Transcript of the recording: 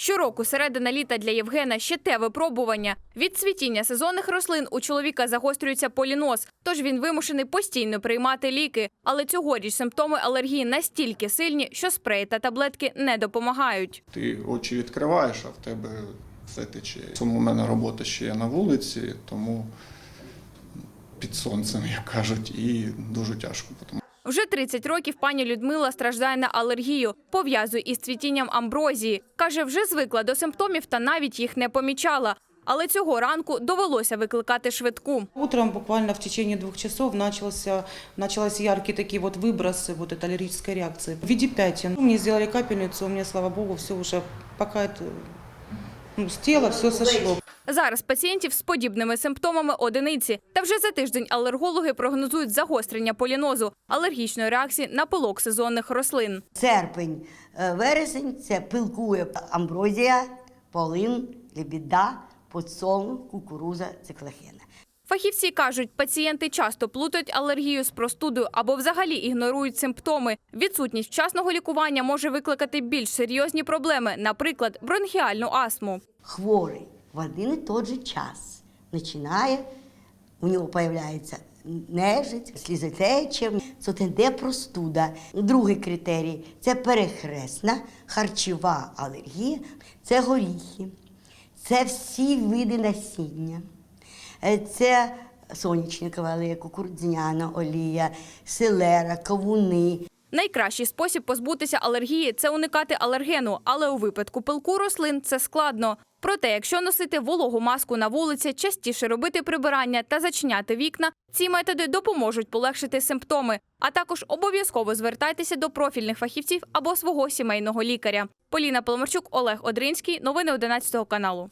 Щороку середина літа для Євгена ще те випробування. Від цвітіння сезонних рослин у чоловіка загострюється поліноз, тож він вимушений постійно приймати ліки. Але цьогоріч симптоми алергії настільки сильні, що спреї та таблетки не допомагають. Ти очі відкриваєш, а в тебе все тече. Тому в мене робота ще є на вулиці, тому під сонцем, як кажуть, і дуже тяжко. Тому Вже 30 років пані Людмила страждає на алергію, пов'язує із цвітінням амброзії. Каже, вже звикла до симптомів та навіть їх не помічала. Але цього ранку довелося викликати швидку. Утром буквально в течение двух часов начался, началась яркие такие вот выбросы вот этой аллергической реакции в виде пятен. Мне сделали капельницу, у меня, слава богу, все уже пока это ну, с тела все сошло. Зараз пацієнтів з подібними симптомами одиниці. Та вже за тиждень алергологи прогнозують загострення полінозу, алергічної реакції на пилок сезонних рослин. Серпень, е, вересень це пилкує амброзія, полин, лебіда, подсолнух, кукуруза, циклохена. Фахівці кажуть, пацієнти часто плутають алергію з простудою або взагалі ігнорують симптоми. Відсутність вчасного лікування може викликати більш серйозні проблеми, наприклад, бронхіальну астму. Хворий в один і той же час починає, у нього з'являється нежить, слізотеча, це де простуда. Другий критерій це перехресна харчова алергія, це горіхи, це всі види насіння. Е, Це сонячникова олія, кукурудзяна олія, селера, кавуни. Найкращий спосіб позбутися алергії це уникати алергену, але у випадку пилку рослин це складно. Проте, якщо носити вологу маску на вулиці, частіше робити прибирання та зачиняти вікна, ці методи допоможуть полегшити симптоми. А також обов'язково звертайтеся до профільних фахівців або свого сімейного лікаря. Поліна Поломарчук, Олег Одринський. Новини 11 каналу.